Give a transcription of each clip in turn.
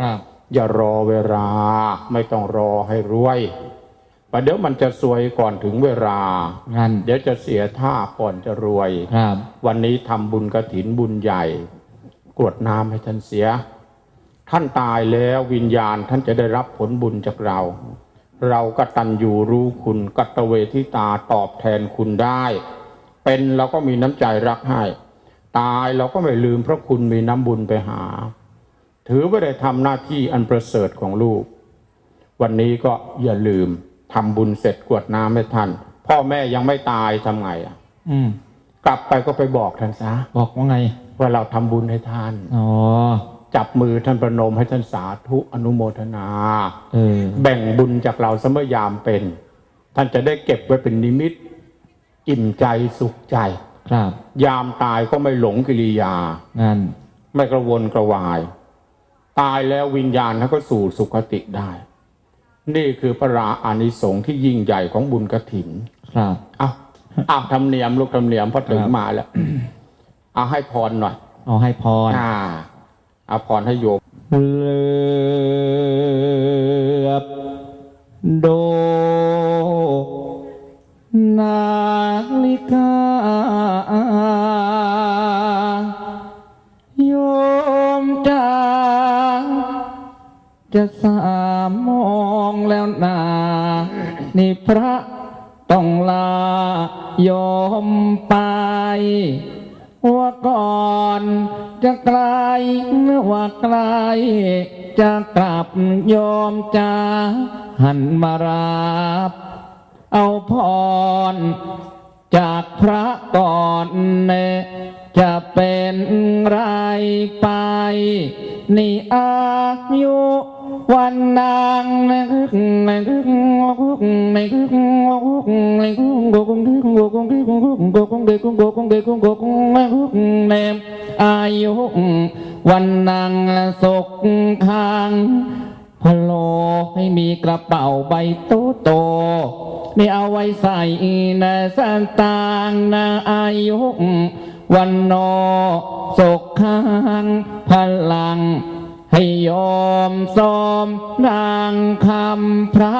ครับอย่ารอเวลาไม่ต้องรอให้รวยประเดี๋ยวมันจะซวยก่อนถึงเวลางั้นเดี๋ยวจะเสียท่าก่อนจะรวยครับวันนี้ทำบุญกระถินบุญใหญ่ กรวดน้ำให้ท่านเสีย ท่านตายแล้ววิญญาณท่านจะได้รับผลบุญจากเรา เรากตัญญูรู้คุณกัตเวทิตาตอบแทนคุณได้ เป็นเราก็มีน้ำใจรักให้ ตายเราก็ไม่ลืมพระคุณมีน้ำบุญไปหา ถือว่าได้ทำหน้าที่อันประเสริฐของลูก วันนี้ก็อย่าลืมทำบุญเสร็จกรวดน้ำให้ท่าน พ่อแม่ยังไม่ตายทำไงอะอืมกลับไปก็ไปบอกท่านซะบอกว่าไง ว่าเราทำบุญให้ท่านอ๋อจับมือท่านประนมให้ท่านสาธุอนุโมทนาเออแบ่งบุญจากเราเสมอยามเป็น ท่านจะได้เก็บไว้เป็นนิมิต อิ่มใจสุขใจ ครับ ยามตายก็ไม่หลงกิริยางั้นไม่กระวนกระวาย ตายแล้ววิญญาณท่านก็สู่สุคติได้ นี่คือพระราอานิสงส์ที่ยิ่งใหญ่ของบุญกระถินครับเอาเอาทำเนียมลูกทำเนียมพอถึงครับมาแล้วเอาให้พรหน่อย เอาให้พรอ่าเอาพรให้โยมเหลือบโด จะสามมองแล้วนานี่พระต้องลายอมไปว่าก่อนจะไกลว่าไกล จะกลับยอมจะหันมารับเอาพร จากพระก่อนเนจะเป็นไรไป นี่อายุ วันนางในในในในในอายุวันนางศกทางพะโลให้มีกระเป๋าใบโตโตนี่เอาไว้ใส่นะสันตางนะอายุวันโนศกข้างพลัง ให้ยอมซอมนางคำพระ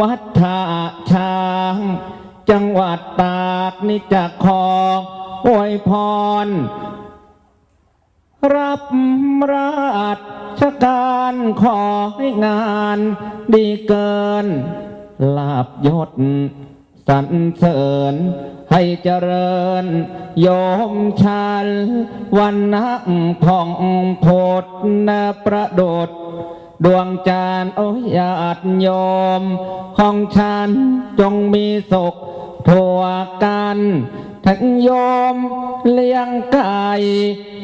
วัดท่าช้าง จังหวัดตากนี่จะขออวยพร รับราชการขอให้งานดีเกิน ลาบยศ สรรเสริญให้เจริญ โยมชันวันนักผ่องโพดนาประโดด ดวงจานโอ้ยาติโยม ของฉันจงมีสุขทั่วกันทั้งโยมเลี้ยงไก่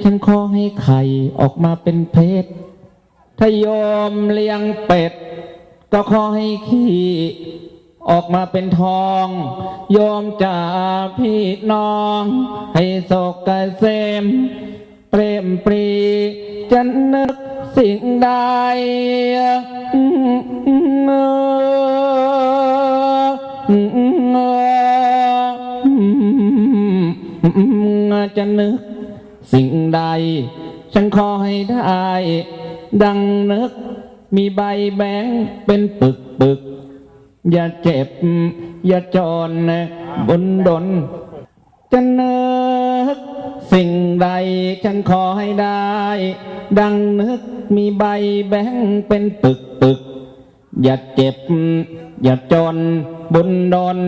ฉันขอให้ไข่ออกมาเป็นเพชรถ้าโยมเลี้ยงเป็ด ก็ขอให้ขี้ ออกมาเป็นทอง โยมจ่าพี่น้อง ให้โศกเกษมเปรมปรีจะนึกสิ่งใดจะนึกสิ่งใด ฉันขอให้ได้ ดังนึกมีใบแบงเป็นปึกปึก อย่าเจ็บ อย่าจนบนดนจะนึกสิ่งใดฉันขอให้ได้ ดังนึกมีใบแบงเป็นปึกปึกอย่าเจ็บ อย่าจนบุญดน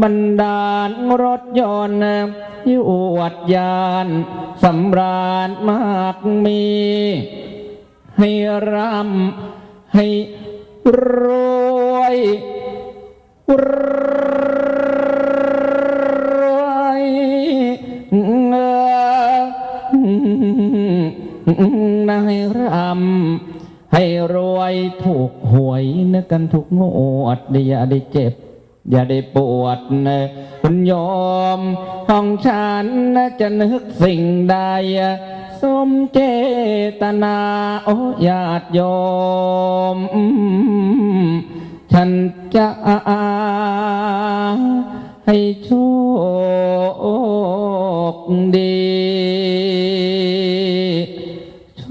บันดาลรถยนต์ยวดยานสำราญมากมี ให้ร่ำให้รวย นายรำให้รวยถูกหวยนะกันทุกงวดอย่าได้เจ็บ อย่าได้ปวดนะคุณโยมของฉันนะจะนึกสิ่งใดสมเจตนาโอญาติโยม ฉันจะให้โชคดี โช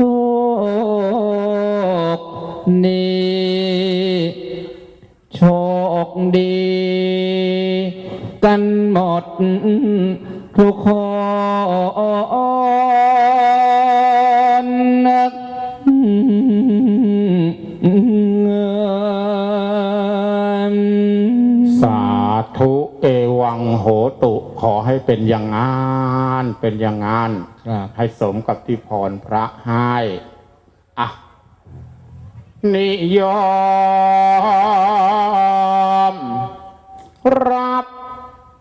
คดีโชคดี กันหมดทุกคน เป็นอย่างงานเป็นอย่างงานครับให้สมกับที่พรพระให้อะนิยม รับ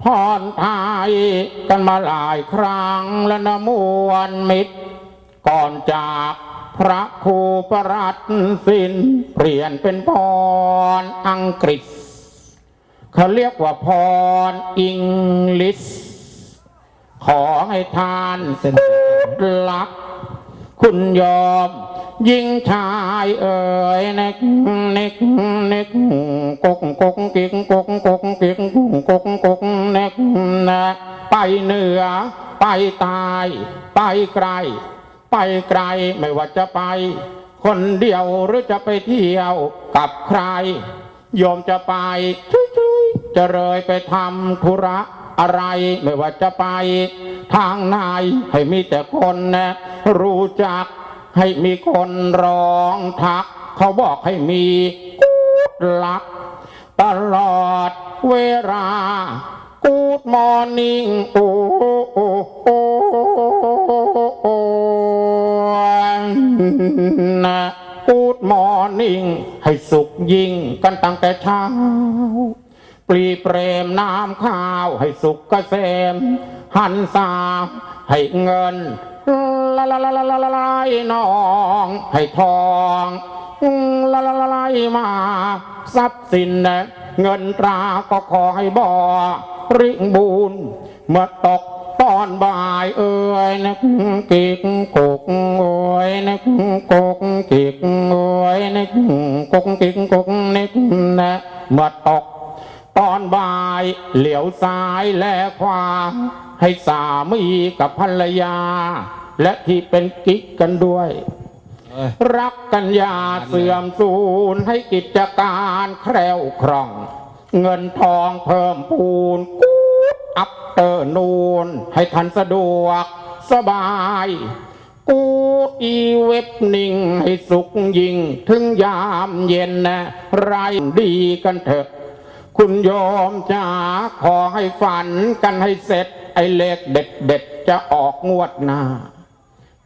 พรไทยกันมาหลายครั้งและนมวนมิตร ก่อนจากพระครูประรัตสินเปลี่ยนเป็นพรอังกฤษ เขาเรียกว่าพรอังกฤษ ขอให้ทานเส้นรัก คุณยอม ยิ่งชายเอ่ยเน็กเน็กเน็กกกกกกิกกกกกกิกกกกกเน็กนะไปเหนือ ไปตาย ไปไกล ไปไกลไม่ว่าจะไป คนเดียวหรือจะไปเที่ยวกับใคร โยมจะไปชุยๆจะเลยไปทำธุระ อะไรไม่ว่าจะไป ทางไหนให้มีแต่คนนะรู้จักให้มีคนร้องทัก เขาบอกให้มีกูดลัก ตลอดเวลากูดมอร์นิ่งโอ้โอ้โอ้โอ้นะกูดมอร์นิ่งให้สุขยิ่งกันตั้งแต่เช้า ปลีเปรมน้ำข้าวให้สุขเกษมหันสาให้เงินละละละละละละละนอง ให้ทองละละละละมา ทรัพย์สินนะเงินตราก็ขอให้บ่อริงบูนเมื่อตกตอนบ่ายเอ่ยนะกิกกกโอยนะกกกิกโอยนะกกกกิกกกนะนะเมื่อตก ตอนบ่ายเหลียวซ้ายและขวา ให้สามีกับภรรยา และที่เป็นกิ๊กกันด้วย รักกันอยาเสื่อมสูญให้กิจการแคล้วคล่อง เงินทองเพิ่มพูนกูดอัปเตอร์นูน ให้ทันสะดวกสบายกูดอีเว็บนิ่งให้สุขยิ่ง ถึงยามเย็นนะไรดีกันเถอะ คุณโยมจ๋าขอให้ฝันกันให้เสร็จ ไอ้เลขเด็ดเด็ดๆจะออกงวดหน้า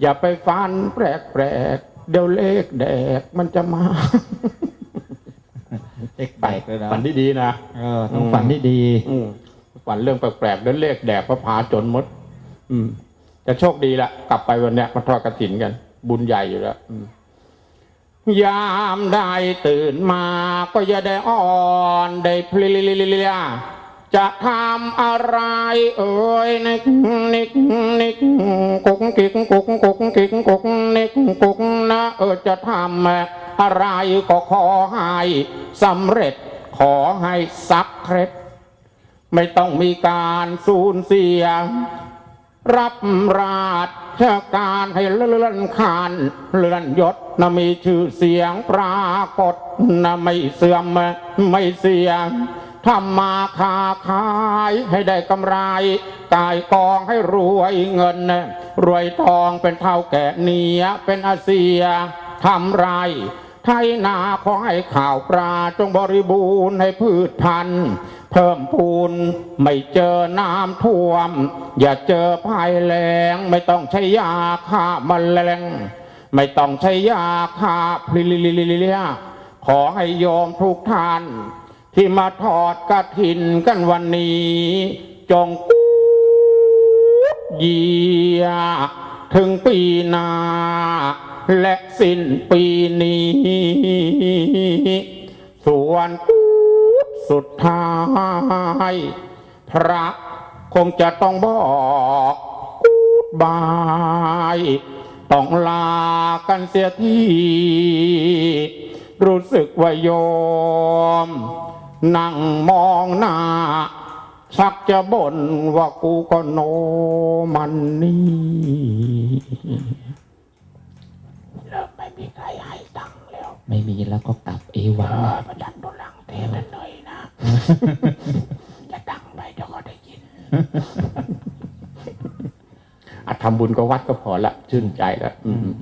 อย่าไปฟันแปลกๆเดี๋ยวเลขแดกมันจะมาเอกแปลกเลยนะฝันที่ดีนะเออต้องฝันที่ดีอืมฝันเรื่องแปลกๆเดี๋ยวเลขแดกพระพาจนหมด อืมจะโชคดีละกลับไปวันเนี้ยมาทอดกระถินกัน บุญใหญ่อยู่แล้วอืม ยามได้ตื่นมาก็อย่าได้อ่อนได้เพลียจะทำอะไรเอ่ยนิกนิกนิกกุกกิกกุกกุกกิกกุกนิกกุกนะเออจะทำอะไรก็ขอให้สำเร็จขอให้สักเคร็ดไม่ต้องมีการสูญเสีย รับราช การให้เลื่อนขานเลื่อนยศนะมีชื่อเสียงปรากฏนะไม่เสื่อมไม่เสียทำมาค้าขายให้ได้กำไร กายกองให้รวยเงิน รวยทองเป็นเท่าแก่เนียเป็นอาเซียทำไร ไทยนาขอให้ข่าวปลาจงบริบูรณ์ให้พืชพันธุ์ เพิ่มพูนไม่เจอน้ำท่วม อย่าเจอภัยแล้งไม่ต้องใช้ยาฆ่าแมลงไม่ต้องใช้ยาฆ่าพลิลิลิลิลิยขอให้โยมทุกท่าน ที่มาทอดกระถินกันวันนี้ จงกู้เยียถึงปีหน้าและสิ้นปีนี้ ส่วนกู สุดท้าย พระคงจะต้องบอกกูดบาย ต้องลากันเสียทีรู้สึกว่าโยม นั่งมองหน้า ชักจะบ่นว่ากูก็โนมันนี่เลิกไม่มีใครให้ตังค์แล้ว ไม่มีแล้วก็กลับเอวังประจันตัวหลังเทศหน่อย นะจะดังไปเดี๋ยวเขาได้ยินอะทำบุญก็วัดก็พอละชื่นใจแล้วอืมอืม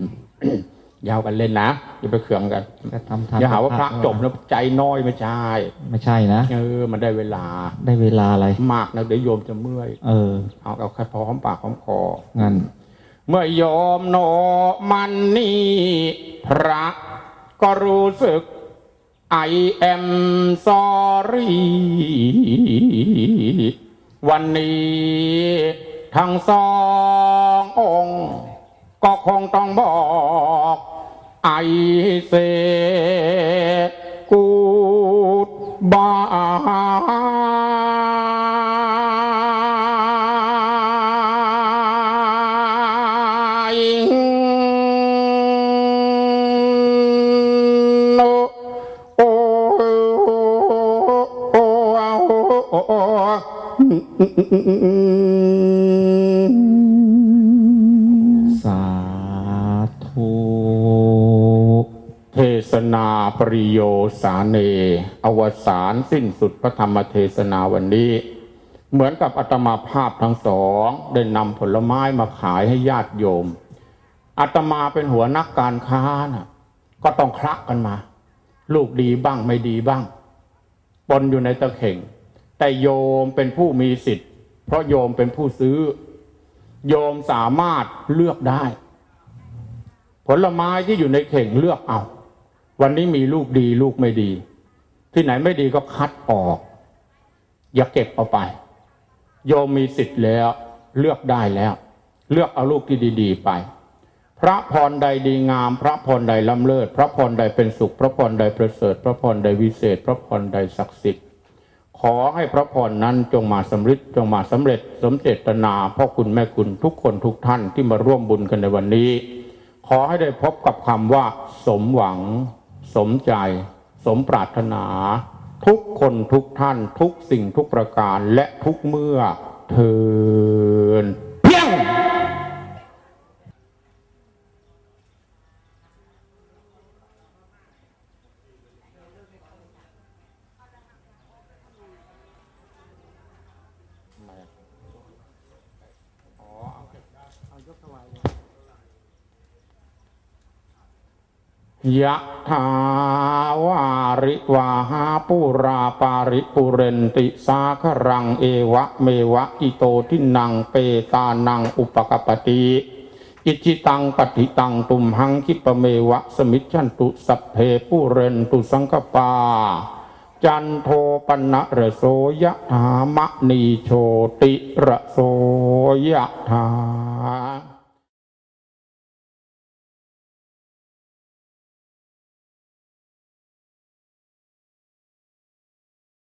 อืมอยาวกันเล่นนะอย่าไปเขืองกันก็ทำทานอย่าหาว่าพระจบนะใจน้อยไม่ใช่ไม่ใช่นะเออ มันได้เวลา ได้เวลาอะไร มากนะเดี๋ยวโยมจะเมื่อย เออ เอาเอาแค่พอหอมปากหอมคองั้นเมื่อโยมโนมันนี่ พระก็รู้สึก I am sorry วันนี้ทั้งสององค์ ก็คงต้องบอก I say goodbye สาธุเทศนาปริโยสาเน อวสานสิ้นสุดพระธรรมเทศนาวันนี้ เหมือนกับอาตมาภาพทั้งสองได้นำผลไม้มาขายให้ญาติโยมอาตมาเป็นหัวนักการค้าน่ะ ก็ต้องคลักกันมา ลูกดีบ้างไม่ดีบ้างปนอยู่ในตะเข่ง แต่โยมเป็นผู้มีสิทธิ์ เพราะโยมเป็นผู้ซื้อ โยมสามารถเลือกได้ ผลไม้ที่อยู่ในเข่งเลือกเอา วันนี้มีลูกดีลูกไม่ดี ที่ไหนไม่ดีก็คัดออก อย่าเก็บเอาไป โยมมีสิทธิ์แล้ว เลือกได้แล้ว เลือกเอาลูกที่ดี ๆ ไป พระพรใดดีงาม พระพรใดล้ำเลิศ พระพรใดเป็นสุข พระพรใดประเสริฐ พระพรใดวิเศษ พระพรใดศักดิ์สิทธิ ขอให้พระพรนั้นจงมาสำฤทธิ์จงมาสำเร็จ สมเจตนาพ่อคุณแม่คุณทุกคนทุกท่านที่มาร่วมบุญกันในวันนี้ ขอให้ได้พบกับคำว่า สมหวัง สมใจ สมปรารถนา ทุกคนทุกท่าน ทุกสิ่งทุกประการและทุกเมื่อเทินเพียง ยะถาวาริวาหาปุราปาริปุเรนติสาครังเอวะเมวะอิโตทินังเปตานังอุปกปปติอิจิตังปฏิตังตุมหังคิปเมวะสมิจฉันตุสัพเพปุเรนตุสังกปา จันโทปนะระโสยะถามะนีโชติระโสยะถา